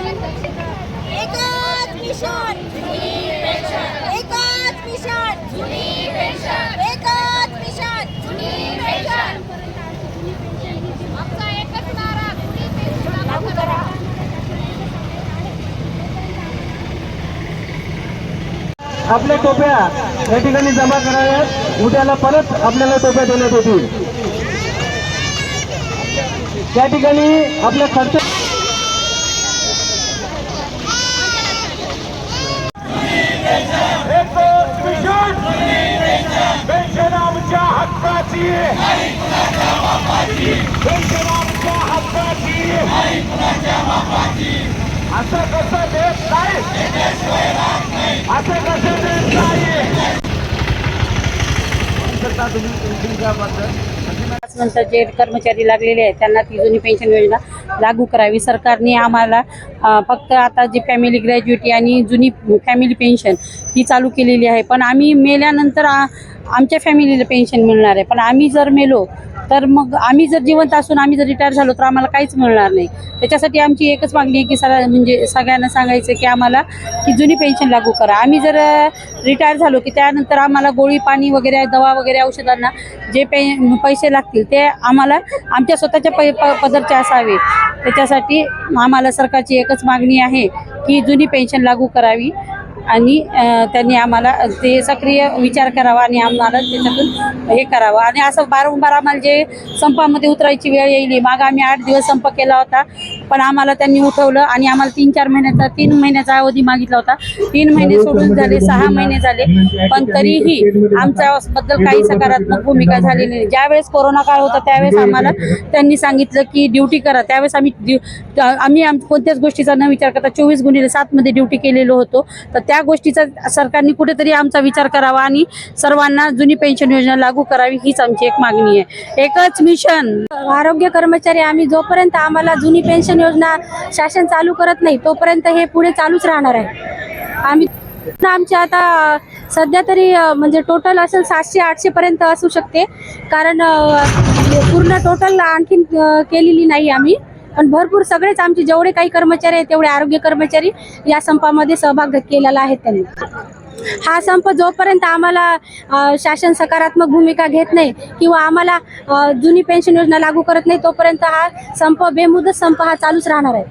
एकच मिशन. एकच मिशन. एकच मिशन आपल्या टोप्या या ठिकाणी जमा कराव्यात. उद्याला परत आपल्याला टोप्या देण्यात येतील. त्या ठिकाणी आपल्या खर्च हक्काची असं कसं देत नाही असं कसं देत नाही नंतर जे कर्मचारी लागलेले आहेत त्यांना ती जुनी पेन्शन योजना लागू करावी. सरकारने आम्हाला फक्त आता जी फॅमिली ग्रॅज्युएटी आणि जुनी फॅमिली पेन्शन ही चालू केलेली आहे. पण आम्ही मेल्यानंतर आमच्या फॅमिलीला पेन्शन मिळणार आहे. पण आम्ही जर मेलो तर मग आम्ही जर जिवंत असून आम्ही जर रिटायर झालो तर आम्हाला काहीच मिळणार नाही. त्याच्यासाठी आमची एकच मागणी आहे की सगळ्या म्हणजे सगळ्यांना सांगायचं की आम्हाला की जुनी पेन्शन लागू करा. आम्ही जर रिटायर झालो की त्यानंतर आम्हाला गोळी पाणी वगैरे दवा वगैरे औषधांना जे पे पैसे लागतील ते आम्हाला आमच्या स्वतःच्या पै प पदरचे असावे. त्याच्यासाठी आम्हाला सरकारची एकच मागणी आहे की जुनी पेन्शन लागू करावी. आणि त्यांनी आम्हाला ते सक्रिय विचार करावा आणि आम्हाला त्याच्यातून हे करावं. आणि असं वारंवार आम्हाला जे संपामध्ये उतरायची वेळ येईल मागं आम्ही आठ दिवस संप केला होता. पण आम्हाला त्यांनी उठवलं आणि आम्हाला तीन चार महिन्याचा तीन महिन्याचा अवधी मागितला होता. तीन महिने सोडून झाले सहा महिने झाले. पण तरीही आमच्याबद्दल काही सकारात्मक भूमिका झालेली नाही. ज्यावेळेस कोरोना काळ होता त्यावेळेस आम्हाला त्यांनी सांगितलं की ड्युटी करा. त्यावेळेस आम्ही आम्ही आम कोणत्याच गोष्टीचा न विचार करता चोवीस गुणिले सातमध्ये ड्युटी केलेलो होतो. तर त्या गोष्टीचा सरकारने कुठेतरी आमचा विचार करावा आणि सर्वांना जुनी पेन्शन योजना लागू करावी हीच आमची एक मागणी आहे. एकच मिशन. आरोग्य कर्मचारी आम्ही जोपर्यंत आम्हाला जुनी पेन्शन योजना शासन चालू करत नाही तोपर्यंत हे पुढे चालूच राहणार आहे. आम्ही आमचे आता सध्या तरी म्हणजे टोटल असेल सातशे आठशे पर्यंत असू शकते. कारण पूर्ण टोटल आणखीन केलेली नाही आम्ही. पण भरपूर सगळेच आमचे जेवढे काही कर्मचारी आहेत तेवढे आरोग्य कर्मचारी या संपामध्ये सहभाग केलेला आहे त्यांनी. हा संप जोपर्यंत आम्हाला शासन सकारात्मक भूमिका घेत नाही किंवा आम्हाला जुनी पेन्शन योजना लागू करत नाही तोपर्यंत हा संप बेमुदत संप हा चालूच राहणार आहे.